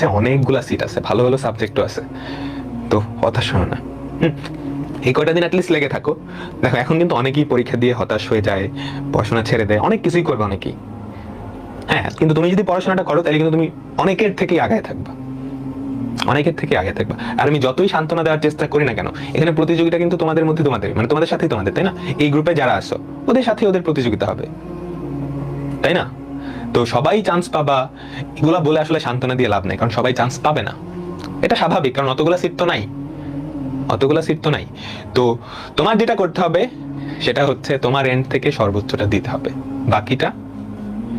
হচ্ছে অনেকগুলা সিট আছে, ভালো ভালো সাবজেক্টও আছে। তো হতাশ হও না। এই কয়টা দিন অ্যাটলিস্ট লেগে থাকো। দেখো, এখন কিন্তু অনেকেই পরীক্ষা দিয়ে হতাশ হয়ে যায়, পড়াশোনা ছেড়ে দেয়, অনেক কিছুই করবে অনেকেই। হ্যাঁ কিন্তু তুমি যদি পড়াশোনাটা করো, তাহলে কিন্তু তুমি অনেকের থেকেই আগায় থাকবা। অনেকের থেকে আগে থাকবা। আর আমি যতই সান্ত্বনা দেওয়ার চেষ্টা করি না কেন, এখানে প্রতিযোগিতা কিন্তু তোমাদের মধ্যে তোমাদের মানে তোমাদের সাথেই তোমাদের, তাই না? এই গ্রুপে যারা আসো ওদের সাথে ওদের প্রতিযোগিতা হবে। তাই না? তো সবাই চান্স পাবা। এগুলা বলে আসলে সান্ত্বনা দিয়ে লাভ নেই, কারণ সবাই চান্স পাবে না। এটা স্বাভাবিক, কারণ অতগুলা সিট তো নাই। অতগুলা সিট তো নাই। তো তোমার যেটা করতে হবে, সেটা হচ্ছে তোমার এন্ড থেকে সর্বোচ্চটা দিতে হবে, বাকিটা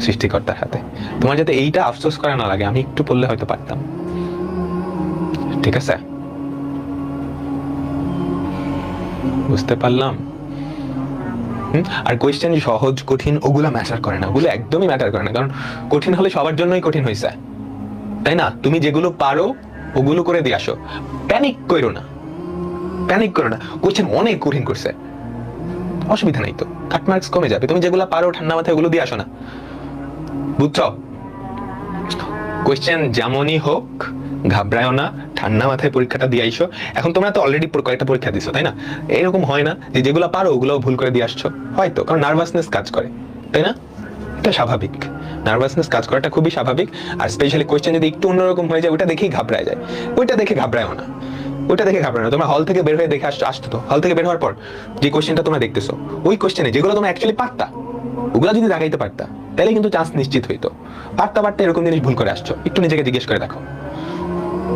সৃষ্টিকর্তার হাতে। তোমার যাতে এইটা আফসোস করা না লাগে, আমি একটু পড়লে হয়তো পারতাম। ঠিক আছে? বুঝতে পারলাম? আর কোয়েশ্চেন সহজ, কঠিন, ওগুলা ম্যাটার করে না। ওগুলো একদমই ম্যাটার করে না। কারণ কঠিন হলে সবার জন্যই কঠিন হয়েছে তাই না? তুমি যেগুলো পারো, ওগুলো করে দিয়ে আসো। প্যানিক করো না। প্যানিক করো না। কোয়েশ্চেন অনেক কঠিন করছে। অসুবিধা নাই তো। কাট মার্কস কমে যাবে। তুমি যেগুলো পারো, ঠান্ডা মাথায় ওগুলো দিয়ে আসো না। বুঝছ? কোয়েশ্চেন যেমনই হোক ঘাবড়ায়ও না, ঠান্ডা মাথায় পরীক্ষাটা দিয়ে আইসো এখন তোমরা তো অলরেডি কয়েকটা পরীক্ষা দিছো, তাই না? এরকম হয় না যে যেগুলো পারো ওগুলো ভুল করে দিয়ে আসছো। হয়তো, কারণ নার্ভাসনেস কাজ করে, তাই না? এটা স্বাভাবিক। নার্ভাসনেস কাজ করাটা খুবই স্বাভাবিক। আর স্পেশালি কোয়েশ্চেন যদি একটু অন্যরকম হয়ে যায় ওটা দেখেই ঘাবড়ায় যায়। ওইটা দেখে ঘাবড়ায়ও না। ওইটা দেখে ঘাবড়ায় না। তোমরা হল থেকে বের হয়ে দেখে আসছো আসতো তো? হল থেকে বের হওয়ার পর যে কোয়েশ্চেনটা তোমরা দেখতেছো, ওই কোয়েশ্চেনে যেগুলো তোমরা অ্যাকচুয়ালি পারতা, ওগুলা যদি দেখাইতে পারতা, তাহলে কিন্তু চান্স নিশ্চিত হইতো। পারতা পারতা এরকম জিনিস ভুল করে আসছো। একটু নিজেকে জিজ্ঞেস করে দেখো।